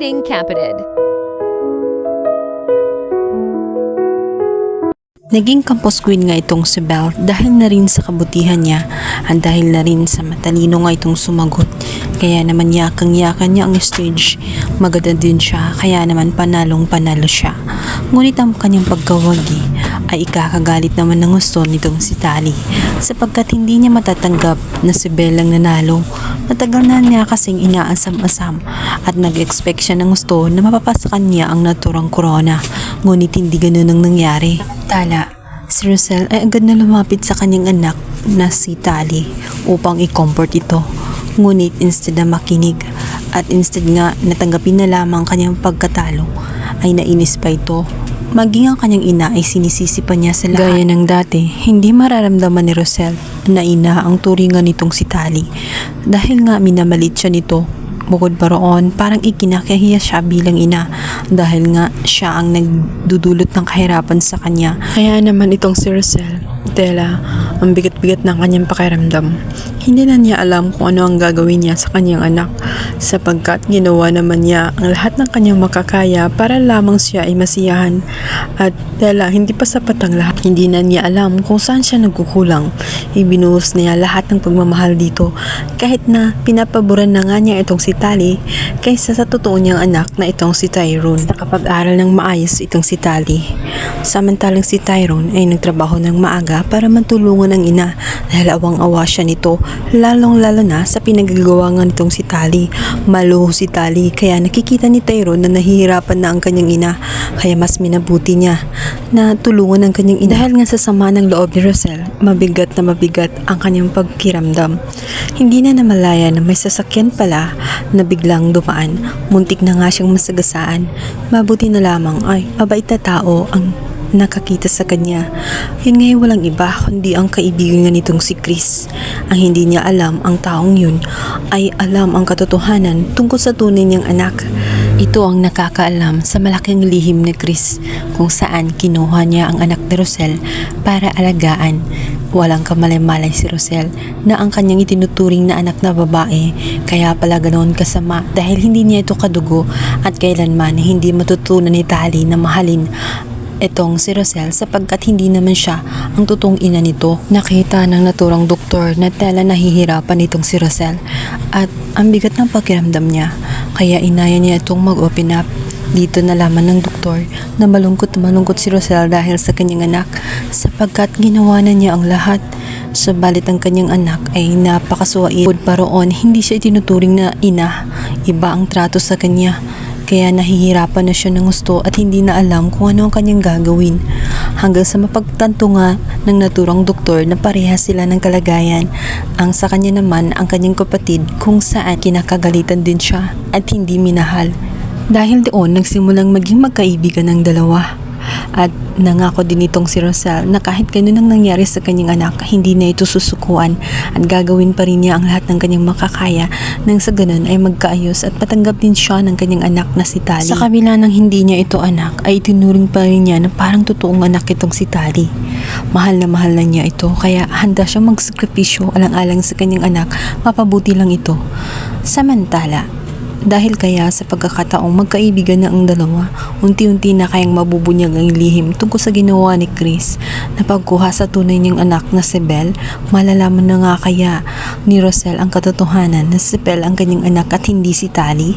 meeting Capitid. Naging campus queen nga itong si Belle dahil na rin sa kabutihan niya at dahil na rin sa matalino nga itong sumagot. Kaya naman yakang-yakan niya ang stage. Maganda din siya kaya naman panalong panalo siya. Ngunit ang kanyang pagkawagi ay ikakagalit naman ng gusto nitong si Tali sapagkat hindi niya matatanggap na si Belle ang nanalo. Matagal na niya kasing inaasam-asam at nag-expect siya ng gusto na mapapasakan niya ang naturang corona. Ngunit hindi ganun ang nangyari. Tala, si Rosel ay agad na lumapit sa kanyang anak na si Tali upang i-comfort ito. Ngunit instead na makinig at instead nga natanggapin na lamang kanyang pagkatalo ay nainis pa ito. Maging ang kanyang ina ay sinisisi pa niya sa lahat. Gaya ng dati, hindi mararamdaman ni Rosel na ina ang turingan nitong si Tali dahil nga minamalit siya nito Bukod pa roon, parang ikinakahiya siya bilang ina dahil nga siya ang nagdudulot ng kahirapan sa kanya. Kaya naman itong si Rosel, Tela, ang bigat-bigat ng kanyang pakiramdam. Hindi na niya alam kung ano ang gagawin niya sa kanyang anak sapagkat ginawa naman niya ang lahat ng kanyang makakaya para lamang siya ay masiyahan. At Tela, hindi pa sapat ang lahat. Hindi na niya alam kung saan siya nagkukulang. Ibinuhos niya lahat ng pagmamahal dito kahit na pinapaboran na nga niya itong si Tali kaysa sa totoo niyang anak na itong si Tyrone. Nakapag-aral ng maayos itong si Tali. Samantalang si Tyrone ay nagtrabaho ng maaga para matulungan ang ina dahil awang-awa siya nito lalong-lalo na sa pinagagawa nga nitong si Tali. Maluho si Tali kaya nakikita ni Tyrone na nahihirapan na ang kanyang ina kaya mas minabuti niya na tulungan ang kanyang ina. Dahil nga sa sama ng loob ni Rosel, mabigat na mabigat ang kanyang pagkiramdam. Hindi na namalaya na may sasakyan pala na biglang dumaan. Muntik na nga siyang masagasaan. Mabuti na lamang ay mabait na tao ang nakakita sa kanya. Yun ngay walang iba kundi ang kaibigan nga nitong si Chris. Ang hindi niya alam ang taong yun ay alam ang katotohanan tungkol sa tunay niyang anak. Ito ang nakakaalam sa malaking lihim ni Chris kung saan kinuha niya ang anak ni Rosel para alagaan. Walang kamalay-malay si Rosel na ang kanyang itinuturing na anak na babae kaya pala ganoon kasama dahil hindi niya ito kadugo at kailanman hindi matutunan ni Tali na mahalin itong si Rosel sapagkat hindi naman siya ang totoong ina nito. Nakita ng naturang doktor na tela nahihirapan itong si Rosel at ang bigat ng pakiramdam niya kaya inaya niya itong mag-open up. Dito nalaman ng doktor na malungkot malungkot si Rosel dahil sa kanyang anak sapagkat ginawa na niya ang lahat. Subalit ang kanyang anak ay napakasuwait. Bukod pa hindi siya itinuturing na ina. Iba ang trato sa kanya. Kaya nahihirapan na siya ng gusto at hindi na alam kung ano ang kanyang gagawin. Hanggang sa mapagtanto nga ng naturang doktor na parehas sila ng kalagayan. Ang sa kanya naman ang kanyang kapatid kung saan kinakagalitan din siya at hindi minahal. Dahil doon nagsimulang maging magkaibigan ng dalawa. At nangako din itong si Rosal na kahit ganun ang nangyari sa kanyang anak, hindi na ito susukuan at gagawin pa rin niya ang lahat ng kanyang makakaya nang sa ganun ay magkaayos at patanggap din siya ng kanyang anak na si Tali. Sa kabila ng hindi niya ito anak, ay itinuring pa rin niya na parang totoong anak itong si Tali. Mahal na mahal na niya ito kaya handa siyang magsakripisyo alang-alang sa kanyang anak, mapabuti lang ito. Samantala, dahil kaya sa pagkakataong magkaibigan na ang dalawa, unti-unti na kayang mabubunyag ang lihim tungkol sa ginawa ni Chris na pagkuha sa tunay niyang anak na si Belle, malalaman na nga kaya ni Rosel ang katotohanan na si Belle ang kanyang anak at hindi si Tali.